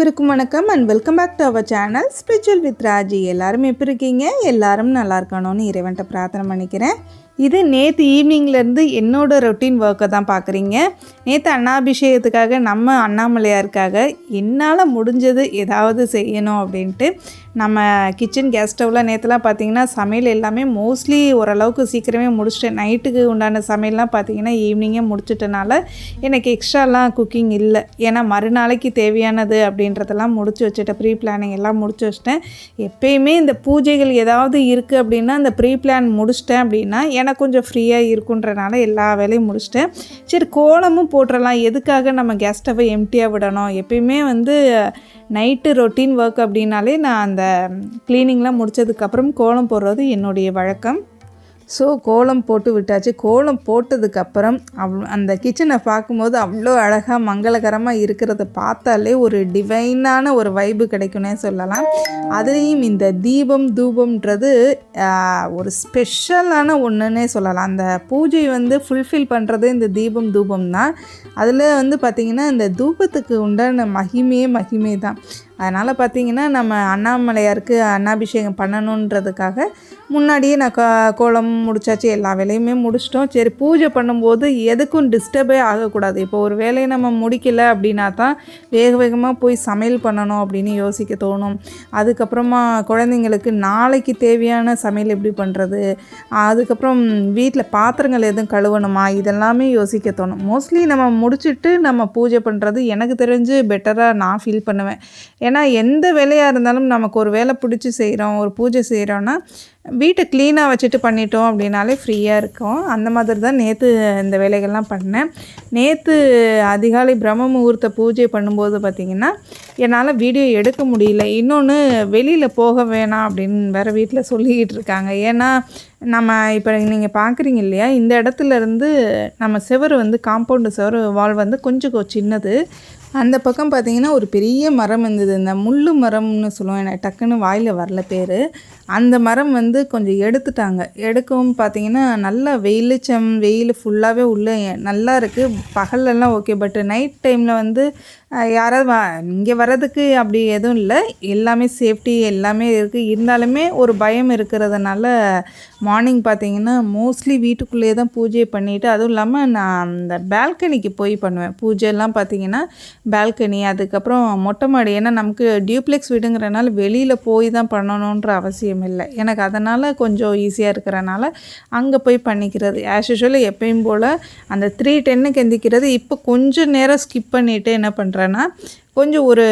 அனைவருக்கும் வணக்கம் and welcome back to our channel spiritual with Raji எல்லாரும் எப்படி இருக்கீங்க? எல்லாரும் நல்லா இருக்கணும்னு இறைவன்ட்ட பிரார்த்தனை பண்ணிக்கிறேன். இது நேற்று ஈவினிங்லேருந்து என்னோட ரொட்டீன் ஒர்க்கை தான் பார்க்குறீங்க நேற்று அண்ணாபிஷேகத்துக்காக நம்ம அண்ணாமலையாருக்காக என்னால் முடிஞ்சது ஏதாவது செய்யணும் அப்படின்ட்டு நம்ம கிச்சன் கேஸ் ஸ்டவ்வில் நேற்றுலாம் பார்த்தீங்கன்னா சமையல் எல்லாமே மோஸ்ட்லி ஓரளவுக்கு சீக்கிரமே முடிச்சிட்டேன். நைட்டுக்கு உண்டான சமையல்லாம் பார்த்தீங்கன்னா ஈவினிங்கே முடிச்சிட்டனால எனக்கு எக்ஸ்ட்ராலாம் குக்கிங் இல்லை. ஏன்னா மறுநாளைக்கு தேவையானது அப்படின்றதெல்லாம் முடிச்சு வச்சுட்டேன். ப்ரீ பிளானிங் எல்லாம் முடிச்சு வச்சிட்டேன். எப்பயுமே இந்த பூஜைகள் ஏதாவது இருக்குது அப்படின்னா அந்த ப்ரீ பிளான் முடிச்சிட்டேன் அப்படின்னா எனக்கு கொஞ்சம் ஃப்ரீயாக இருக்குன்றனால எல்லா வேலையும் முடிச்சிட்டேன். சரி கோலமும் போட்டுடலாம் எதுக்காக நம்ம கேஸ் ஸ்டவ்வை எம்டியாக விடணும்? எப்பயுமே வந்து நைட்டு ரொட்டீன் ஒர்க் அப்படின்னாலே நான் அந்த க்ளீனிங்லாம் முடித்ததுக்கப்புறம் கோலம் போடுறது என்னுடைய வழக்கம். ஸோ கோலம் போட்டு விட்டாச்சு. கோலம் போட்டதுக்கப்புறம் அவ் அந்த கிச்சனை பார்க்கும்போது அவ்வளோ அழகாக மங்களகரமாக இருக்கிறத பார்த்தாலே ஒரு டிவைனான ஒரு வைப்பு கிடைக்கும்னே சொல்லலாம். அதுலேயும் இந்த தீபம் தூபம்ன்றது ஒரு ஸ்பெஷலான ஒன்றுன்னே சொல்லலாம். அந்த பூஜை வந்து ஃபுல்ஃபில் பண்ணுறது இந்த தீபம் தூபம் தான். அதில் வந்து பார்த்திங்கன்னா இந்த தூபத்துக்கு உண்டான மகிமையே மகிமை தான். அதனால் பார்த்திங்கன்னா நம்ம அண்ணாமலையாருக்கு அன்னாபிஷேகம் பண்ணணுன்றதுக்காக முன்னாடியே நான் கோ கோலம் முடிச்சாச்சு எல்லா வேலையுமே முடிச்சிட்டோம். சரி பூஜை பண்ணும்போது எதுக்கும் டிஸ்டர்பே ஆகக்கூடாது. இப்போ ஒரு வேலையை நம்ம முடிக்கல அப்படின்னா தான் வேக வேகமாக போய் சமையல் பண்ணணும் அப்படின்னு யோசிக்க தோணும். அதுக்கப்புறமா குழந்தைங்களுக்கு நாளைக்கு தேவையான சமையல் எப்படி பண்ணுறது அதுக்கப்புறம் வீட்டில் பாத்திரங்கள் எதுவும் கழுவணுமா? இதெல்லாமே யோசிக்க தோணும். மோஸ்ட்லி நம்ம முடிச்சுட்டு நம்ம பூஜை பண்ணுறது எனக்கு தெரிஞ்சு பெட்டராக நான் ஃபீல் பண்ணுவேன். ஏன்னா எந்த வேலையாக இருந்தாலும் நமக்கு ஒரு வேலை பிடிச்சி செய்கிறோம் ஒரு பூஜை செய்கிறோன்னா வீட்டை க்ளீனாக வச்சுட்டு பண்ணிட்டோம் அப்படின்னாலே ஃப்ரீயாக இருக்கும். அந்த மாதிரி தான் நேற்று இந்த வேலைகள்லாம் பண்ணேன். நேற்று அதிகாலை பிரம்ம முகூர்த்த பூஜை பண்ணும்போது பார்த்திங்கன்னா என்னால் வீடியோ எடுக்க முடியல. இன்னொன்று வெளியில் போக வேணாம் அப்படின்னு வேறு வீட்டில் சொல்லிக்கிட்டு இருக்காங்க. ஏன்னா நம்ம இப்போ நீங்கள் பார்க்குறீங்க இல்லையா இந்த இடத்துல இருந்து நம்ம செவரு வந்து காம்பவுண்டு செவரு வால் வந்து கொஞ்சம் சின்னது. அந்த பக்கம் பார்த்தீங்கன்னா ஒரு பெரிய மரம் இருந்தது. இந்த முள்ளு மரம்னு சொல்லுவோம். எனக்கு டக்குன்னு வாயில் வரல பேர். அந்த மரம் வந்து கொஞ்சம் எடுத்துட்டாங்க. எடுக்கவும் பார்த்தீங்கன்னா நல்லா வெயிலுச்சம் வெயில் ஃபுல்லாகவே உள்ளே நல்லா இருக்குது பகல்லலாம் ஓகே பட் நைட் டைமில் வந்து யாராவது இங்கே வர்றதுக்கு அப்படி எதுவும் இல்லை. எல்லாமே சேஃப்டி எல்லாமே இருக்குது இருந்தாலுமே ஒரு பயம் இருக்கிறதுனால மார்னிங் பார்த்தீங்கன்னா மோஸ்ட்லி வீட்டுக்குள்ளேயே தான் பூஜை பண்ணிவிட்டு அதுவும் இல்லாமல் நான் அந்த பால்கனிக்கு போய் பண்ணுவேன். பூஜைலாம் பார்த்தீங்கன்னா பால்கனி அதுக்கப்புறம் மொட்டை மாடி. ஏன்னா நமக்கு டியூப்ளெக்ஸ் வீடுங்கிறனால வெளியில் போய் தான் பண்ணணுன்ற அவசியம் இல்லை. எனக்கு அதனால் கொஞ்சம் ஈஸியாக இருக்கிறனால அங்கே போய் பண்ணிக்கிறது. ஆஸ் யூஷுவல் எப்பயும் போல் அந்த த்ரீ டென்னுக்கு எந்திக்கிறது. இப்போ கொஞ்சம் நேரம் ஸ்கிப் பண்ணிவிட்டு என்ன பண்ணுறேன்னா கொஞ்சம் ஒரு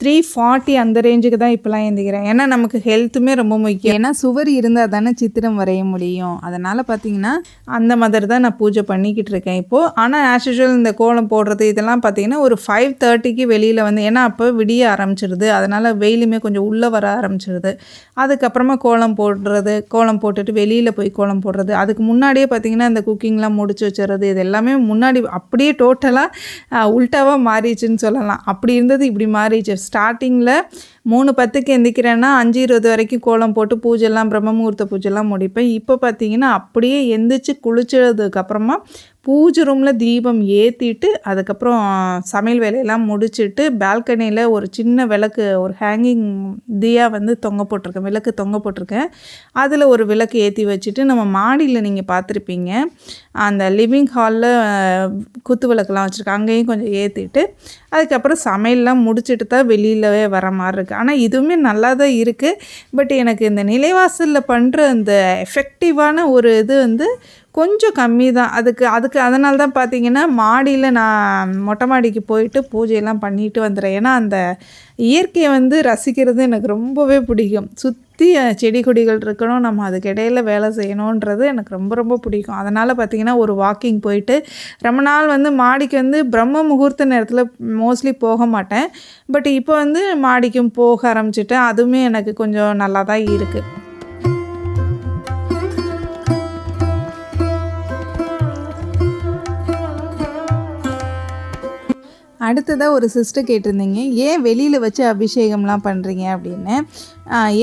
த்ரீ ஃபார்ட்டி அந்த ரேஞ்சுக்கு தான் இப்போலாம் எழுந்திக்கிறேன் ஏன்னா நமக்கு ஹெல்த்துமே ரொம்ப முக்கியம். ஏன்னா சுவர் இருந்தால் தானே சித்திரம் வரைய முடியும். அதனால் பார்த்தீங்கன்னா அந்த மாதிரி தான் நான் பூஜை பண்ணிக்கிட்டு இருக்கேன் இப்போது ஆனால் ஆஸ் யூஷுவல் இந்த கோலம் போடுறது இதெல்லாம் பார்த்தீங்கன்னா ஒரு ஃபைவ் தேர்ட்டிக்கு வெளியில் வந்து ஏன்னா அப்போ விடிய ஆரம்பிச்சிடுது அதனால் வெயிலுமே கொஞ்சம் உள்ளே வர ஆரம்பிச்சிடுது அதுக்கப்புறமா கோலம் போடுறது கோலம் போட்டுட்டு வெளியில் போய் கோலம் போடுறது. அதுக்கு முன்னாடியே பார்த்தீங்கன்னா இந்த குக்கிங்லாம் முடிச்சு வச்சுறது இது எல்லாமே முன்னாடி அப்படியே டோட்டலாக உல்ட்டாவாக மாறிடுச்சுன்னு சொல்லலாம். அப்படி இருந்தது இப்படி மாறிடுச்சு. ஸ்டார்டிங்கில் மூணு பத்துக்கு எந்திக்கிறேன்னா அஞ்சு இருபது வரைக்கும் கோலம் போட்டு பூஜைலாம் பிரம்ம முகூர்த்த பூஜைலாம் முடிப்பேன். இப்போ பார்த்தீங்கன்னா அப்படியே எந்திரிச்சு குளிச்சதுக்கப்புறமா பூஜை ரூமில் தீபம் ஏற்றிட்டு அதுக்கப்புறம் சமையல் வேலையெல்லாம் முடிச்சுட்டு பால்கனியில் ஒரு சின்ன விளக்கு ஒரு ஹேங்கிங் தியா வந்து தொங்க போட்டிருக்கேன். விளக்கு தொங்க போட்டிருக்கேன். அதில் ஒரு விளக்கு ஏற்றி வச்சுட்டு நம்ம மாடியில் நீங்கள் பார்த்துருப்பீங்க. அந்த லிவிங் ஹாலில் குத்து விளக்குலாம் வச்சுருக்கேன். அங்கேயும் கொஞ்சம் ஏற்றிட்டு அதுக்கப்புறம் சமையல்லாம் முடிச்சுட்டு தான் வெளியிலவே வர மாதிரி இருக்குது ஆனால் இதுவுமே நல்லா தான் இருக்குது பட் எனக்கு இந்த நிலைவாசலில் பண்ணுற அந்த எஃபெக்டிவான ஒரு இது வந்து கொஞ்சம் கம்மி தான். அதுக்கு அதுக்கு அதனால தான் பார்த்தீங்கன்னா மாடியில் நான் மொட்டை மாடிக்கு போயிட்டு பூஜையெல்லாம் பண்ணிட்டு வந்துடுறேன். ஏன்னா அந்த இயற்கையை வந்து ரசிக்கிறது எனக்கு ரொம்பவே பிடிக்கும். சுற்றி செடி கொடிகள் இருக்கணும் நம்ம அதுக்கு இடையில வேலை செய்யணுன்றது எனக்கு ரொம்ப ரொம்ப பிடிக்கும். அதனால் பார்த்தீங்கன்னா ஒரு வாக்கிங் போயிட்டு ரொம்ப நாள் வந்து மாடிக்கு வந்து பிரம்ம முகூர்த்த நேரத்தில் மோஸ்ட்லி போக மாட்டேன். பட் இப்போ வந்து மாடிக்கும் போக ஆரம்பிச்சிட்டேன். அதுவுமே எனக்கு கொஞ்சம் நல்லா தான் இருக்குது அடுத்ததாக ஒரு சிஸ்டர் கேட்டிருந்தீங்க ஏன் வெளியில் வச்சு அபிஷேகம்லாம் பண்ணுறீங்க அப்படின்னு.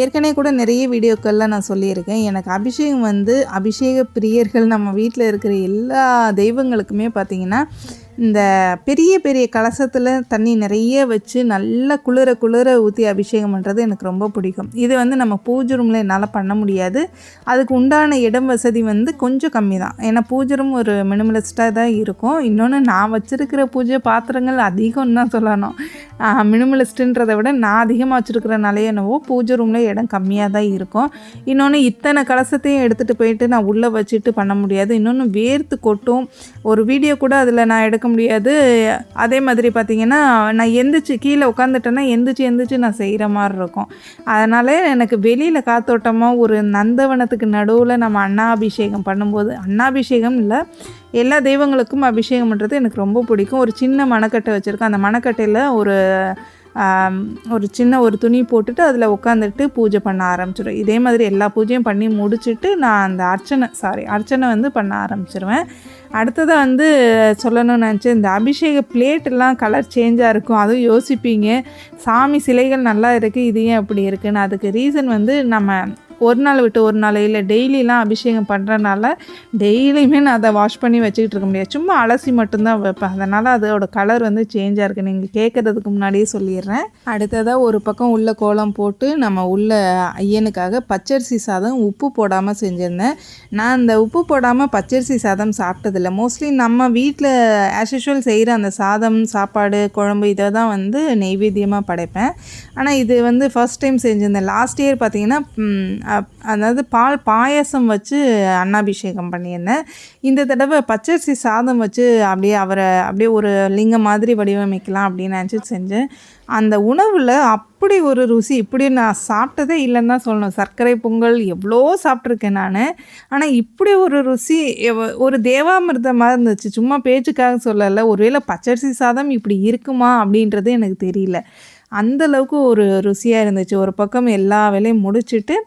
ஏற்கனவே கூட நிறைய வீடியோக்கள்லாம் நான் சொல்லியிருக்கேன். எனக்கு அபிஷேகம் வந்து அபிஷேக பிரியர்கள் நம்ம வீட்டில் இருக்கிற எல்லா தெய்வங்களுக்குமே பார்த்திங்கன்னா இந்த பெரிய பெரிய கலசத்தில் தண்ணி நிறைய வச்சு நல்லா குளிர குளிர ஊற்றி அபிஷேகம் பண்ணுறது எனக்கு ரொம்ப பிடிக்கும். இது வந்து நம்ம பூஜை ரூமில் என்னால் பண்ண முடியாது. அதுக்கு உண்டான இடம் வசதி வந்து கொஞ்சம் கம்மி தான். ஏன்னா பூஜை ரூம் ஒரு மினிமலிஸ்ட்டாக தான் இருக்கும். இன்னொன்று நான் வச்சுருக்கிற பூஜை பாத்திரங்கள் அதிகம்னு தான் சொல்லணும். மினிமலிஸ்ட்டுன்றதை விட நான் அதிகமாக வச்சுருக்கிறனாலே என்னவோ பூஜை ரூமில் இடம் கம்மியாக தான் இருக்கும். இன்னொன்று இத்தனை கலசத்தையும் எடுத்துகிட்டு போயிட்டு நான் உள்ளே வச்சுட்டு பண்ண முடியாது. இன்னொன்று வேர்த்து கொட்டும். ஒரு வீடியோ கூட அதில் நான் எடுக்க முடியாது. அதே மாதிரி பார்த்திங்கன்னா நான் எந்திரிச்சு கீழே உட்காந்துட்டேன்னா எந்திரிச்சு எந்திரிச்சு நான் செய்கிற மாதிரி இருக்கும். அதனால் எனக்கு வெளியில் காத்தோட்டமாக ஒரு நந்தவனத்துக்கு நடுவில் நம்ம அண்ணாபிஷேகம் பண்ணும்போது அண்ணாபிஷேகம் இல்லை எல்லா தெய்வங்களுக்கும் அபிஷேகம் பண்ணுறது எனக்கு ரொம்ப பிடிக்கும். ஒரு சின்ன மணக்கட்டை வச்சுருக்கேன். அந்த மணக்கட்டையில் ஒரு ஒரு சின்ன ஒரு துணி போட்டுட்டு அதில் உட்காந்துட்டு பூஜை பண்ண ஆரம்பிச்சிடும் இதே மாதிரி எல்லா பூஜையும் பண்ணி முடிச்சுட்டு நான் அந்த அர்ச்சனை சாரி அர்ச்சனை வந்து பண்ண ஆரம்பிச்சிருவேன். அடுத்ததாக வந்து சொல்லணும்னு நினச்சேன் இந்த அபிஷேக பிளேட்டெல்லாம் கலர் சேஞ்சாக இருக்கும். அதுவும் யோசிப்பீங்க. சாமி சிலைகள் நல்லா இருக்குது இது ஏன் அப்படி இருக்குன்னு. அதுக்கு ரீசன் வந்து நம்ம ஒரு நாள் விட்டு ஒரு நாள் இல்லை டெய்லிலாம் அபிஷேகம் பண்ணுறனால டெய்லியுமே நான் அதை வாஷ் பண்ணி வச்சுக்கிட்டு இருக்க முடியாது. சும்மா அலசி மட்டும்தான் வைப்பேன். அதனால் அதோட கலர் வந்து சேஞ்சாக இருக்குது நீங்கள் கேட்குறதுக்கு முன்னாடியே சொல்லிடுறேன். அடுத்ததாக ஒரு பக்கம் உள்ள கோலம் போட்டு நம்ம உள்ள ஐயனுக்காக பச்சரிசி சாதம் உப்பு போடாமல் செஞ்சுருந்தேன். நான் அந்த உப்பு போடாமல் பச்சரிசி சாதம் சாப்பிட்டதில்ல. மோஸ்ட்லி நம்ம வீட்டில் ஆஸ் யூஷுவல் செய்கிற அந்த சாதம் சாப்பாடு குழம்பு இதை தான் வந்து நெய்வேத்தியமாக படைப்பேன். ஆனால் இது வந்து ஃபஸ்ட் டைம் செஞ்சுருந்தேன். லாஸ்ட் இயர் பார்த்திங்கன்னா அதாவது பால் பாயசம் வச்சு அன்னாபிஷேகம் பண்ணியிருந்தேன். இந்த தடவை பச்சரிசி சாதம் வச்சு அப்படியே அவரை அப்படியே ஒரு லிங்கம் மாதிரி வடிவமைக்கலாம் அப்படின்னு நினச்சி செஞ்சேன். அந்த உணவில் அப்படி ஒரு ருசி இப்படி நான் சாப்பிட்டதே இல்லைன்னு தான் சொல்லணும். சர்க்கரை பொங்கல் எவ்வளோ சாப்பிட்ருக்கேன் நான். ஆனால் இப்படி ஒரு ருசி ஒரு தேவாமிர்தமாக இருந்துச்சு. சும்மா பேச்சுக்காக சொல்லலை. ஒருவேளை பச்சரிசி சாதம் இப்படி இருக்குமா அப்படின்றது எனக்கு தெரியல. அந்தளவுக்கு ஒரு ருசியாக இருந்துச்சு. ஒரு பக்கம் எல்லா வேலையும் முடிச்சுட்டு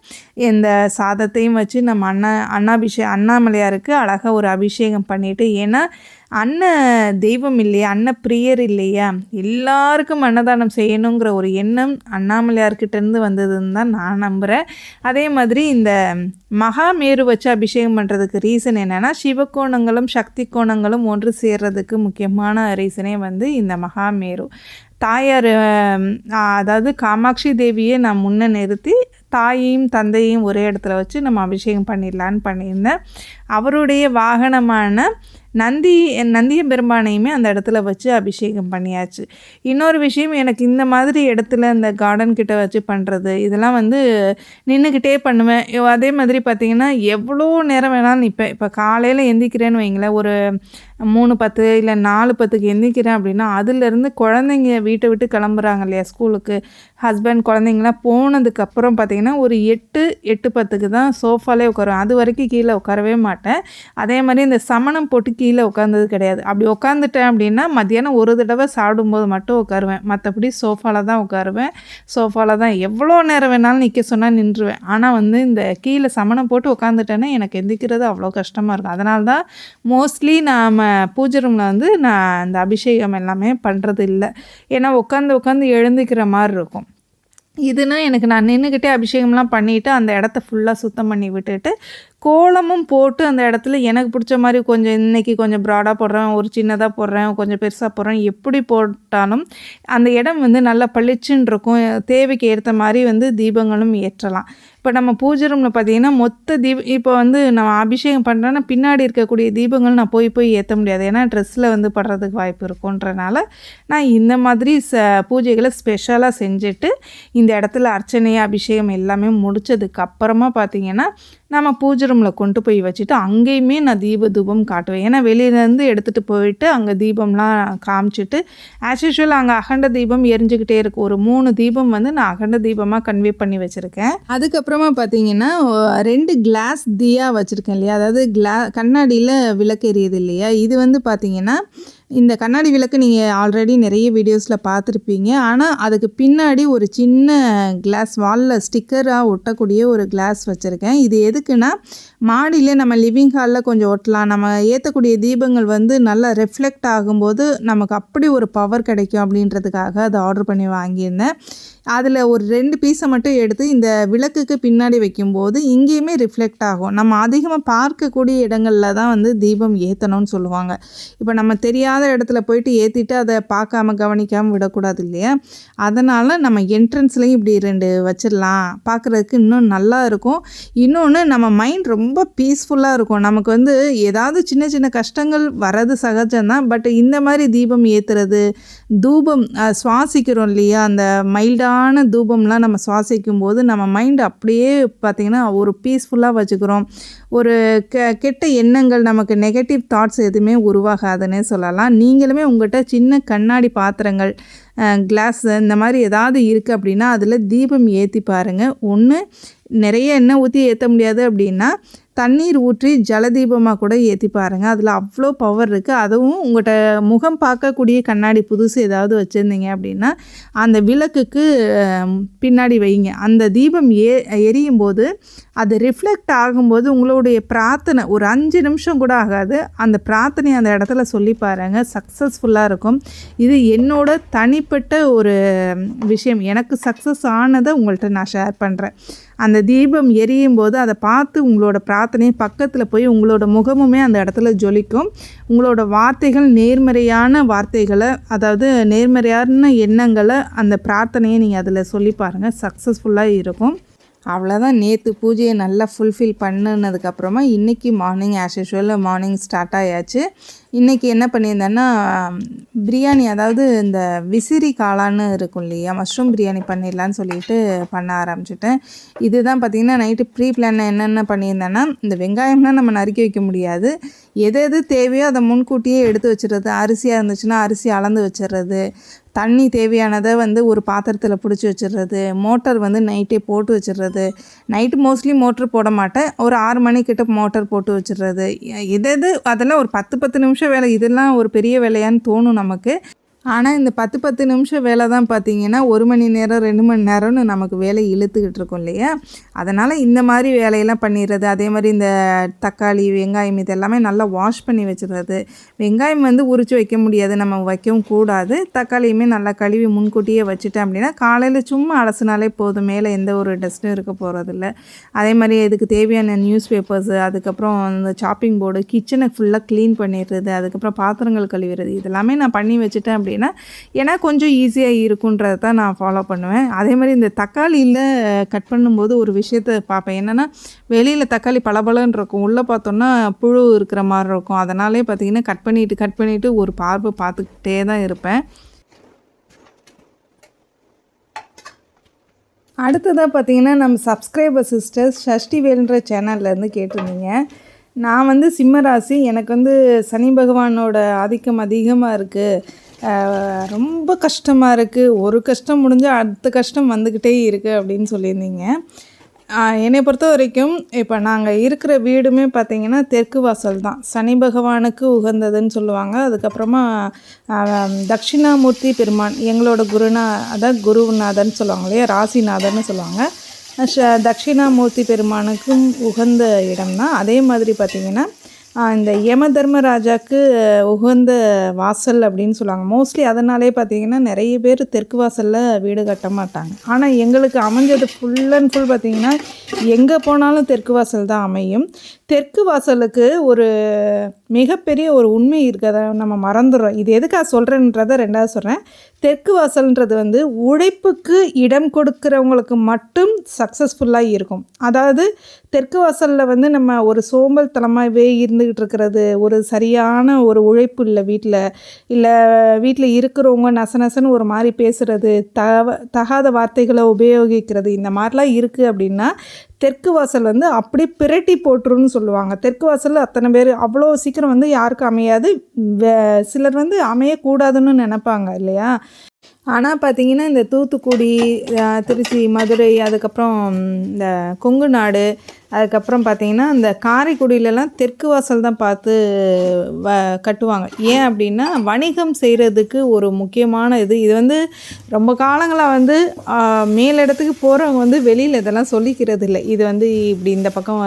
இந்த சாதத்தையும் வச்சு நம்ம அண்ணா அண்ணாபிஷே அண்ணாமலையாருக்கு அழகாக ஒரு அபிஷேகம் பண்ணிவிட்டு ஏன்னா அன்ன தெய்வம் இல்லையா? அன்ன பிரியர் இல்லையா? எல்லாருக்கும் அன்னதானம் செய்யணுங்கிற ஒரு எண்ணம் அண்ணாமலையார்கிட்டேருந்து வந்ததுன்னு தான் நான் நம்புகிறேன் அதே மாதிரி இந்த மகாமேரு வச்சு அபிஷேகம் பண்ணுறதுக்கு ரீசன் என்னென்னா சிவகோணங்களும் சக்தி கோணங்களும் ஒன்று சேர்றதுக்கு முக்கியமான ரீசனே வந்து இந்த மகாமேரு. தாயார் அதாவது காமாட்சி தேவியை நான் முன்னே நிறுத்தி தாயையும் தந்தையையும் ஒரே இடத்துல வச்சு நம்ம அபிஷேகம் பண்ணிடலான்னு பண்ணியிருந்தேன். அவருடைய வாகனமான நந்தி நந்திய பெரும்பானையுமே அந்த இடத்துல வச்சு அபிஷேகம் பண்ணியாச்சு. இன்னொரு விஷயம் எனக்கு இந்த மாதிரி இடத்துல இந்த கார்டன் கிட்ட வச்சு பண்ணுறது இதெல்லாம் வந்து நின்றுக்கிட்டே பண்ணுவேன். அதே மாதிரி பார்த்திங்கன்னா எவ்வளோ நேரம் வேணாலும் நிற்பேன் இப்போ காலையில் எந்திக்கிறேன்னு வைங்களேன் ஒரு மூணு பத்து இல்லை நாலு பத்துக்கு எந்திக்கிறேன் அப்படின்னா அதுலேருந்து குழந்தைங்க வீட்டை விட்டு கிளம்புறாங்க இல்லையா ஸ்கூலுக்கு. ஹஸ்பண்ட் குழந்தைங்களாம் போனதுக்கப்புறம் பார்த்திங்கன்னா ஒரு எட்டு எட்டு பத்துக்கு தான் சோஃபாலே உட்காருவேன். அது வரைக்கும் கீழே உட்காரவே மாட்டேன். அதே மாதிரி இந்த சமணம் போட்டு கீழே உட்காந்தது கிடையாது. அப்படி உட்காந்துட்டேன் அப்படின்னா மத்தியானம் ஒரு தடவை சாப்பிடும்போது மட்டும் உட்காருவேன். மற்றபடி சோஃபாவில் தான் உட்காருவேன். சோஃபாவில் தான் எவ்வளோ நேரம் வேணாலும் நிற்க சொன்னால் நின்றுவேன். ஆனால் வந்து இந்த கீழே சமணம் போட்டு உட்காந்துட்டேன்னா எனக்கு எந்திக்கிறது அவ்வளோ கஷ்டமாக இருக்கும். அதனால தான் மோஸ்ட்லி நாம் பூஜை ரூமில் வந்து நான் அந்த அபிஷேகம் எல்லாமே பண்ணுறது இல்லை. ஏன்னா உட்காந்து உட்காந்து எழுந்திக்கிற மாதிரி இருக்கும். இதுனா எனக்கு நான் நின்றுக்கிட்டே அபிஷேகம்லாம் பண்ணிவிட்டு அந்த இடத்த ஃபுல்லாக சுத்தம் பண்ணி விட்டுட்டு கோலமும் போட்டு அந்த இடத்துல எனக்கு பிடிச்ச மாதிரி கொஞ்சம் இன்றைக்கி கொஞ்சம் ப்ராடாக போடுறேன் ஒரு சின்னதாக போடுறேன் கொஞ்சம் பெருசாக போடுறேன். எப்படி போட்டாலும் அந்த இடம் வந்து நல்லா பளிச்சுன்னு இருக்கும். தேவைக்கு ஏற்ற மாதிரி வந்து தீபங்களும் ஏற்றலாம். இப்போ நம்ம பூஜை ரூமில் பார்த்தீங்கன்னா மொத்த தீப இப்போ வந்து நம்ம அபிஷேகம் பண்ணுறேன்னா பின்னாடி இருக்கக்கூடிய தீபங்கள் நான் போய் போய் ஏற்ற முடியாது. ஏன்னா ட்ரெஸ்ஸில் வந்து படுறதுக்கு வாய்ப்பு இருக்குன்றனால நான் இந்த மாதிரி ச பூஜைகளை ஸ்பெஷலாக செஞ்சுட்டு இந்த இடத்துல அர்ச்சனை அபிஷேகம் எல்லாமே முடித்ததுக்கு அப்புறமா பார்த்தீங்கன்னா நம்ம பூஜை ரூமில் கொண்டு போய் வச்சுட்டு அங்கேயுமே நான் தீப தூபம் காட்டுவேன். ஏன்னா வெளியிலேருந்து எடுத்துகிட்டு போயிட்டு அங்கே தீபம்லாம் காமிச்சிட்டு ஆஸ் யூஷுவல் அங்கே அகண்ட தீபம் எரிஞ்சுக்கிட்டே இருக்கும் ஒரு மூணு தீபம் வந்து நான் அகண்ட தீபமாக கன்வே பண்ணி வச்சுருக்கேன். அதுக்கப்புறமா பார்த்தீங்கன்னா ரெண்டு கிளாஸ் தீயா வச்சுருக்கேன் இல்லையா? அதாவது கிளா கண்ணாடியில் விளக்கு எரியுது இல்லையா? இது வந்து பார்த்திங்கன்னா இந்த கண்ணாடி விளக்கு நீங்கள் ஆல்ரெடி நிறைய வீடியோஸில் பார்த்துருப்பீங்க. ஆனால் அதுக்கு பின்னாடி ஒரு சின்ன கிளாஸ் வாலில் ஸ்டிக்கராக ஒட்டக்கூடிய ஒரு கிளாஸ் வச்சுருக்கேன். இது எதுக்குன்னா மாடியிலே நம்ம லிவிங் ஹாலில் கொஞ்சம் ஒட்டலாம். நம்ம ஏற்றக்கூடிய தீபங்கள் வந்து நல்லா ரெஃப்ளெக்ட் ஆகும்போது நமக்கு அப்படி ஒரு பவர் கிடைக்கும் அப்படின்றதுக்காக அதை ஆர்டர் பண்ணி வாங்கியிருந்தேன். அதில் ஒரு ரெண்டு பீஸை மட்டும் எடுத்து இந்த விளக்குக்கு பின்னாடி வைக்கும்போது இங்கேயுமே ரிஃப்ளெக்ட் ஆகும். நம்ம அதிகமாக பார்க்கக்கூடிய இடங்களில் தான் வந்து தீபம் ஏற்றணும்னு சொல்லுவாங்க. இப்போ நம்ம தெரியாத இடத்துல போயிட்டு ஏற்றிட்டு அதை பார்க்காம கவனிக்காமல் விடக்கூடாது இல்லையா? அதனால் நம்ம என்ட்ரன்ஸ்லேயும் இப்படி ரெண்டு வச்சிடலாம். பார்க்குறதுக்கு இன்னும் நல்லா இருக்கும். இன்னொன்று நம்ம மைண்ட் ரொம்ப பீஸ்ஃபுல்லாக இருக்கும். நமக்கு வந்து ஏதாவது சின்ன சின்ன கஷ்டங்கள் வர்றது சகஜம்தான். பட் இந்த மாதிரி தீபம் ஏற்றுறது தூபம் சுவாசிக்கிறோம் இல்லையா? அந்த மைல்டான தூபம்லாம் நம்ம சுவாசிக்கும் போது நம்ம மைண்ட் அப்படியே பார்த்திங்கன்னா ஒரு பீஸ்ஃபுல்லாக வச்சுக்கிறோம். ஒரு கெ கெட்ட எண்ணங்கள் நமக்கு நெகட்டிவ் தாட்ஸ் எதுவுமே உருவாகாதுன்னே சொல்லலாம். நீங்களுமே உங்கள்கிட்ட சின்ன கண்ணாடி பாத்திரங்கள் கிளாஸ் இந்த மாதிரி ஏதாவது இருக்குது அப்படின்னா அதில் தீபம் ஏற்றி பாருங்கள் ஒன்று நிறைய எண்ணெய் ஊற்றி ஏற்ற முடியாது அப்படின்னா தண்ணீர் ஊற்றி ஜலதீபமாக கூட ஏற்றி பாருங்கள் அதில் அவ்வளோ பவர் இருக்குது அதுவும் உங்கள்கிட்ட முகம் பார்க்கக்கூடிய கண்ணாடி புதுசு ஏதாவது வச்சுருந்தீங்க அப்படின்னா அந்த விளக்குக்கு பின்னாடி வைங்க. அந்த தீபம் ஏ எரியும் போது அது ரிஃப்ளெக்ட் ஆகும்போது உங்களுடைய பிரார்த்தனை ஒரு அஞ்சு நிமிஷம் கூட ஆகாது. அந்த பிரார்த்தனை அந்த இடத்துல சொல்லி பாருங்கள் சக்ஸஸ்ஃபுல்லாக இருக்கும். இது என்னோட தனிப்பட்ட ஒரு விஷயம். எனக்கு சக்ஸஸ் ஆனதை உங்கள்கிட்ட நான் ஷேர் பண்ணுறேன் அந்த தீபம் எரியும் போது அதை பார்த்து உங்களோட பிரார்த்தனை பக்கத்தில் போய் உங்களோட முகமுமே அந்த இடத்துல ஜொலிக்கும். உங்களோட வார்த்தைகள் நேர்மறையான வார்த்தைகளை அதாவது நேர்மறையான எண்ணங்களை அந்த பிரார்த்தனையை நீங்கள் அதில் சொல்லி பாருங்கள் சக்ஸஸ்ஃபுல்லாக இருக்கும். அவ்வளோதான் நேற்று பூஜையை நல்லா ஃபுல்ஃபில் பண்ணுனதுக்கப்புறமா இன்றைக்கி morning as usual morning start ஆயாச்சு. இன்றைக்கி என்ன பண்ணியிருந்தேன்னா பிரியாணி அதாவது இந்த விசிறி காளான்னு இருக்கும் இல்லையா மஷ்ரூம் பிரியாணி பண்ணிடலான்னு சொல்லிட்டு பண்ண ஆரம்பிச்சிட்டேன். இதுதான் பார்த்திங்கன்னா நைட்டு ப்ரீ பிளான் என்னென்ன பண்ணியிருந்தேன்னா இந்த வெங்காயம்லாம் நம்ம நறுக்கி வைக்க முடியாது. எது எது தேவையோ அதை முன்கூட்டியே எடுத்து வச்சிடுறது. அரிசியாக இருந்துச்சுன்னா அரிசி அளந்து வச்சிடுறது. தண்ணி தேவையானதை வந்து ஒரு பாத்திரத்தில் பிடிச்சி வச்சிடுறது மோட்டார் வந்து நைட்டே போட்டு வச்சிடுறது நைட்டு மோஸ்ட்லி மோட்ரு போட மாட்டேன். ஒரு ஆறு மணிக்கிட்ட மோட்டர் போட்டு வச்சிடுறது எது எது அதெல்லாம் ஒரு பத்து பத்து நிமிஷம் வேலை. இதெல்லாம் ஒரு பெரிய வேலையான்னு தோணும் நமக்கு. ஆனால் இந்த பத்து பத்து நிமிஷம் வேலை தான் பார்த்தீங்கன்னா ஒரு மணி நேரம் ரெண்டு மணி நேரம்னு நமக்கு வேலை இழுத்துக்கிட்டு இருக்கோம் இல்லையா? அதனால் இந்த மாதிரி வேலையெல்லாம் பண்ணிடுறது அதே மாதிரி இந்த தக்காளி வெங்காயம் இது எல்லாமே நல்லா வாஷ் பண்ணி வச்சிடுறது வெங்காயம் வந்து உரித்து வைக்க முடியாது நம்ம வைக்கவும் கூடாது. தக்காளியுமே நல்லா கழுவி முன்கூட்டியே வச்சுட்டேன் அப்படின்னா காலையில் சும்மா அலசினாலே போதும் மேலே எந்த ஒரு டஸ்ட்டும் இருக்க போகிறதில்ல அதே மாதிரி இதுக்கு தேவையான நியூஸ் பேப்பர்ஸு அதுக்கப்புறம் இந்த சாப்பிங் போர்டு கிச்சனை ஃபுல்லாக க்ளீன் பண்ணிடுறது அதுக்கப்புறம் பாத்திரங்கள் கழுவிடுறது இதெல்லாமே நான் பண்ணி வச்சுட்டேன் அப்படின்னா ஏன்னா கொஞ்சம் ஈஸியாக இருக்குன்றதை தான் நான் ஃபாலோ பண்ணுவேன். அதே மாதிரி இந்த தக்காளியில் கட் பண்ணும்போது ஒரு விஷயத்த பார்ப்பேன். என்னென்னா வெளியில் தக்காளி பளபளன்னு இருக்கும். உள்ளே பார்த்தோன்னா புழு இருக்கிற மாதிரி இருக்கும். அதனாலே பார்த்தீங்கன்னா கட் பண்ணிவிட்டு கட் பண்ணிவிட்டு ஒரு பார்வை பார்த்துக்கிட்டே தான் இருப்பேன். அடுத்ததாக பார்த்தீங்கன்னா நம்ம சப்ஸ்கிரைபர் சிஸ்டர்ஸ் ஷஷ்டி வேல்ன்ற சேனல்லேருந்து கேட்டிருந்தீங்க. நான் வந்து சிம்மராசி. எனக்கு வந்து சனி பகவானோட ஆதிக்கம் அதிகமாக இருக்குது ரொம்ப கஷ்டமாக இருக்குது ஒரு கஷ்டம் முடிஞ்சால் அடுத்த கஷ்டம் வந்துக்கிட்டே இருக்குது அப்படின்னு சொல்லியிருந்தீங்க. என்னை பொறுத்த வரைக்கும் இப்போ நாங்கள் இருக்கிற வீடுமே பார்த்திங்கன்னா தெற்கு வாசல் தான். சனி பகவானுக்கு உகந்ததுன்னு சொல்லுவாங்க. அதுக்கப்புறமா தட்சிணாமூர்த்தி பெருமான் எங்களோட குருநா அதான் குருநாதன் சொல்லுவாங்க இல்லையா? ராசிநாதன்னு சொல்லுவாங்க. ஷ- தட்சிணாமூர்த்தி பெருமானுக்கும் உகந்த இடம் தான் அதே மாதிரி பார்த்திங்கன்னா இந்த யம தர்மராஜாவுக்கு உகந்த வாசல் அப்படின்னு சொல்லுவாங்க. மோஸ்ட்லி அதனாலே பார்த்தீங்கன்னா நிறைய பேர் தெற்கு வாசலில் வீடு கட்ட மாட்டாங்க. ஆனால் எங்களுக்கு அமைஞ்சது ஃபுல் அண்ட் ஃபுல் பார்த்தீங்கன்னா எங்கே போனாலும் தெற்கு வாசல் தான் அமையும். தெற்கு வாசலுக்கு ஒரு மிகப்பெரிய ஒரு உண்மை இருக்கிறத நம்ம மறந்துடுறோம். இது எதுக்காக சொல்கிறேன்றதை ரெண்டாவது சொல்கிறேன் தெற்கு வாசல்ன்றது வந்து உழைப்புக்கு இடம் கொடுக்குறவங்களுக்கு மட்டும் சக்ஸஸ்ஃபுல்லாக இருக்கும். அதாவது தெற்கு வாசலில் வந்து நம்ம ஒரு சோம்பல் தளமாகவே இருந்துக்கிட்டு இருக்கிறது ஒரு சரியான ஒரு உழைப்பு இல்லை வீட்டில் இல்லை வீட்டில் இருக்கிறவங்க நச நசன்னு ஒரு மாதிரி பேசுகிறது தவ தகாத வார்த்தைகளை உபயோகிக்கிறது இந்த மாதிரிலாம் இருக்குது அப்படின்னா தெற்கு வாசல் வந்து அப்படியே பிரட்டி போட்டுருன்னு சொல்லுவாங்க. தெற்கு வாசலில் அத்தனை பேர் அவ்வளோ சீக்கிரம் வந்து யாருக்கும் அமையாது. வே- சிலர் வந்து அமையக்கூடாதுன்னு நினைப்பாங்க இல்லையா? ஆனால் பார்த்தீங்கன்னா இந்த தூத்துக்குடி திருச்சி மதுரை அதுக்கப்புறம் இந்த கொங்கு நாடு அதுக்கப்புறம் பார்த்தீங்கன்னா இந்த காரைக்குடியிலலாம் தெற்கு வாசல் தான் பார்த்து வ கட்டுவாங்க. ஏன் அப்படின்னா வணிகம் செய்கிறதுக்கு ஒரு முக்கியமான இது. இது வந்து ரொம்ப காலங்களாக வந்து மேலிடத்துக்கு போகிறவங்க வந்து வெளியில் இதெல்லாம் சொல்லிக்கிறது இல்லை இது வந்து இப்படி இந்த பக்கம்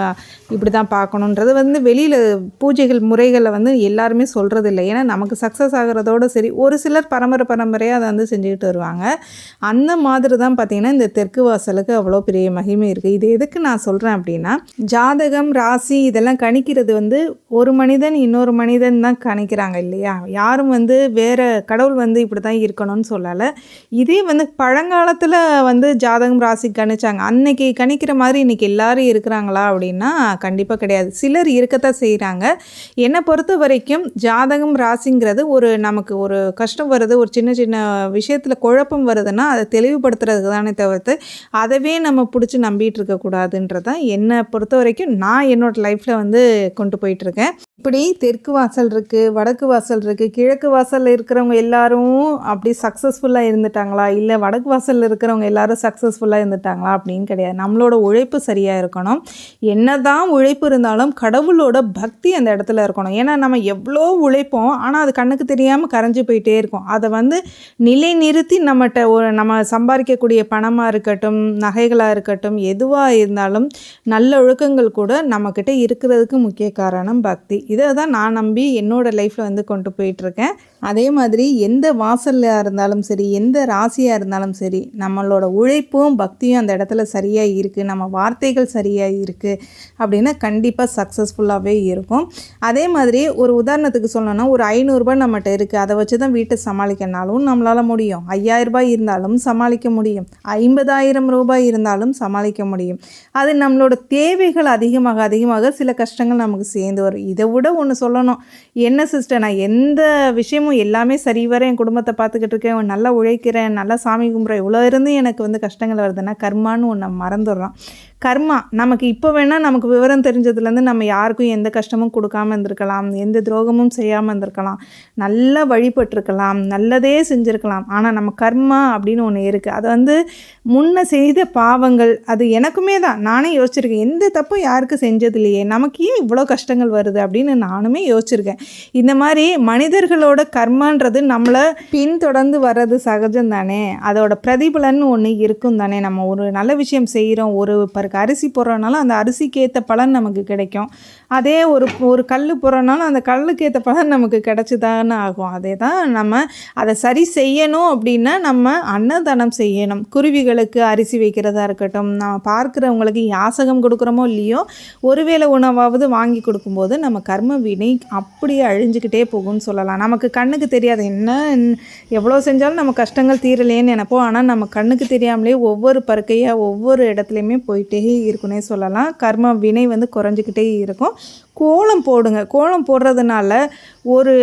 இப்படி தான் பார்க்கணுன்றது வந்து வெளியில் பூஜைகள் முறைகளை வந்து எல்லாருமே சொல்கிறது இல்லை ஏன்னா நமக்கு சக்ஸஸ் ஆகிறதோட சரி ஒரு சிலர் பரம்பரை பரம்பரையாக அதை வந்து செஞ்சு செஞ்சுக்கிட்டு வருவாங்க. அந்த மாதிரி தான் பார்த்திங்கன்னா இந்த தெற்கு வாசலுக்கு அவ்வளோ பெரிய மகிமை இருக்குது இது எதுக்கு நான் சொல்கிறேன் அப்படின்னா ஜாதகம் ராசி இதெல்லாம் கணிக்கிறது வந்து ஒரு மனிதன் இன்னொரு மனிதன் தான் கணிக்கிறாங்க இல்லையா? யாரும் வந்து வேறு கடவுள் வந்து இப்படி தான் இருக்கணும்னு சொல்லலை. இதே வந்து பழங்காலத்தில் வந்து ஜாதகம் ராசி கணிச்சாங்க. அன்னைக்கு கணிக்கிற மாதிரி இன்னைக்கு எல்லாரும் இருக்கிறாங்களா அப்படின்னா கண்டிப்பாக கிடையாது. சிலர் இருக்கத்தான் செய்கிறாங்க என்னை பொறுத்த வரைக்கும் ஜாதகம் ராசிங்கிறது ஒரு நமக்கு ஒரு கஷ்டம் வருது ஒரு சின்ன சின்ன விஷயத்தை விஷயத்தில் குழப்பம் வருதுன்னா அதை தெளிவுபடுத்துறதுக்கு தானே தவிர்த்து அதவே நம்ம பிடிச்சி நம்பிட்டு இருக்கக்கூடாதுன்றது தான் என்னை பொறுத்த வரைக்கும் நான் என்னோட லைஃப்பில் வந்து கொண்டு போயிட்டுருக்கேன் இப்படி தெற்கு வாசல் இருக்குது வடக்கு வாசல் இருக்குது கிழக்கு வாசலில் இருக்கிறவங்க எல்லாரும் அப்படி சக்ஸஸ்ஃபுல்லாக இருந்துட்டாங்களா? இல்லை வடக்கு வாசலில் இருக்கிறவங்க எல்லாரும் சக்ஸஸ்ஃபுல்லாக இருந்துட்டாங்களா? அப்படின்னு கிடையாது. நம்மளோட உழைப்பு சரியாக இருக்கணும். என்ன தான் உழைப்பு இருந்தாலும் கடவுளோட பக்தி அந்த இடத்துல இருக்கணும். ஏன்னா நம்ம எவ்வளோ உழைப்போம் ஆனால் அது கண்ணுக்கு தெரியாமல் கரைஞ்சு போயிட்டே இருக்கும். அதை வந்து நிலை நிறுத்தி நம்மகிட்ட ஒரு நம்ம சம்பாதிக்கக்கூடிய பணமாக இருக்கட்டும் நகைகளாக இருக்கட்டும் எதுவாக இருந்தாலும் நல்ல ஒழுக்கங்கள் கூட நம்மக்கிட்ட இருக்கிறதுக்கு முக்கிய காரணம் பக்தி. இதை தான் நான் நம்பி என்னோடய லைஃப்பில் வந்து கொண்டு போயிட்டுருக்கேன். அதே மாதிரி எந்த வாசலில் இருந்தாலும் சரி எந்த ராசியாக இருந்தாலும் சரி நம்மளோட உழைப்பும் பக்தியும் அந்த இடத்துல சரியாக இருக்குது நம்ம வார்த்தைகள் சரியாக இருக்குது அப்படின்னா கண்டிப்பாக சக்ஸஸ்ஃபுல்லாகவே இருக்கும். அதே மாதிரி ஒரு உதாரணத்துக்கு சொல்லணும்னா ஒரு ஐநூறுரூபா நம்மகிட்ட இருக்குது அதை வச்சு தான் வீட்டை சமாளிக்கனாலும் நம்மளால் முடியும். ஐயாயிரரூபா இருந்தாலும் சமாளிக்க முடியும். ஐம்பதாயிரம் ரூபாய் இருந்தாலும் சமாளிக்க முடியும். அது நம்மளோட தேவைகள் அதிகமாக அதிகமாக சில கஷ்டங்கள் நமக்கு சேர்ந்து வரும். இதை விட ஒன்று சொல்லணும். என்ன சிஸ்டர் நான் எந்த விஷயமும் எல்லாமே சரிவர என் குடும்பத்தை பார்த்துக்கிட்டு இருக்கேன். நல்லா உழைக்கிறேன் நல்லா சாமி கும்பிட்றேன். இவ்வளோ இருந்து எனக்கு வந்து கஷ்டங்கள் வருதுன்னா கர்மான்னு ஒன்று மறந்துடுறோம் கர்மா நமக்கு இப்போ வேணால் நமக்கு விவரம் தெரிஞ்சதுலேருந்து நம்ம யாருக்கும் எந்த கஷ்டமும் கொடுக்காம இருந்திருக்கலாம் எந்த துரோகமும் செய்யாமல் இருந்திருக்கலாம் நல்லா வழிபட்டிருக்கலாம் நல்லதே செஞ்சுருக்கலாம். ஆனால் நம்ம கர்மா அப்படின்னு ஒன்று இருக்குது அது வந்து முன்ன செய்த பாவங்கள் அது எனக்குமே தான். நானே யோசிச்சிருக்கேன். எந்த தப்பும் யாருக்கும் செஞ்சதில்லையே. நமக்கு ஏன் இவ்வளோ கஷ்டங்கள் வருது அப்படின்னு நானுமே யோசிச்சிருக்கேன். இந்த மாதிரி மனிதர்களோட கர்மான்றது நம்மளை பின்தொடர்ந்து வர்றது சகஜம் தானே அதோட பிரதிபலன் ஒன்று இருக்கும் தானே நம்ம ஒரு நல்ல விஷயம் செய்கிறோம் ஒரு அரிசி போடுறதுனால அந்த அரிசிக்கு ஏற்ற பலன் நமக்கு கிடைக்கும். அதே ஒரு ஒரு கல் போடுறனாலும் அந்த கல்லுக்கு ஏற்ற பலன் நமக்கு கிடச்சிதான்னு தானே ஆகும். அதே தான் நம்ம அதை சரி செய்யணும் அப்படின்னா நம்ம அன்னதானம் செய்யணும். குருவிகளுக்கு அரிசி வைக்கிறதா இருக்கட்டும் நம்ம பார்க்குறவங்களுக்கு யாசகம் கொடுக்குறோமோ இல்லையோ ஒருவேளை உணவாவது வாங்கி கொடுக்கும்போது நம்ம கர்ம வினை அப்படியே அழிஞ்சுக்கிட்டே போகும்னு சொல்லலாம். நமக்கு கண்ணுக்கு தெரியாது. என்ன எவ்வளோ செஞ்சாலும் நம்ம கஷ்டங்கள் தீரலையேன்னு நினைப்போம். ஆனால் நம்ம கண்ணுக்கு தெரியாமலே ஒவ்வொரு பருக்கையாக ஒவ்வொரு இடத்துலையுமே போயிட்டே இருக்குன்னே சொல்லலாம். கர்ம வினை வந்து குறைஞ்சிக்கிட்டே இருக்கும். கோலம் போடுங்க. கோலம் போடுறதுனால ஒரு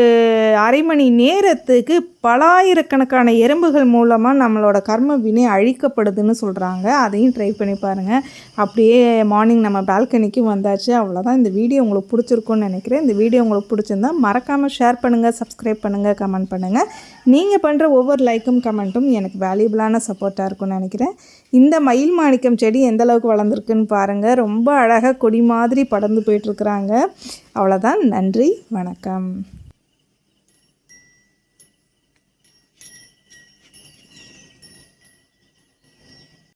அரை மணி நேரத்துக்கு பலாயிரக்கணக்கான எறும்புகள் மூலமாக நம்மளோட கர்ம வினை அழிக்கப்படுதுன்னு சொல்கிறாங்க அதையும் ட்ரை பண்ணி பாருங்கள் அப்படியே மார்னிங் நம்ம பால்கனிக்கு வந்தாச்சு. அவ்வளோதான் இந்த வீடியோ உங்களுக்கு பிடிச்சிருக்குன்னு நினைக்கிறேன். இந்த வீடியோ உங்களுக்கு பிடிச்சிருந்தா மறக்காமல் ஷேர் பண்ணுங்கள் சப்ஸ்கிரைப் பண்ணுங்கள் கமெண்ட் பண்ணுங்கள் நீங்கள் பண்ணுற ஒவ்வொரு லைக்கும் கமெண்ட்டும் எனக்கு வேல்யூபிளான சப்போர்ட்டாக இருக்கும்னு நினைக்கிறேன். இந்த மயில் மாணிக்கம் செடி எந்த அளவுக்கு வளர்ந்துருக்குன்னு பாருங்கள் ரொம்ப அழகாக கொடி மாதிரி படர்ந்து போயிட்டுருக்குறாங்க அவ்வளோதான் நன்றி. வணக்கம்.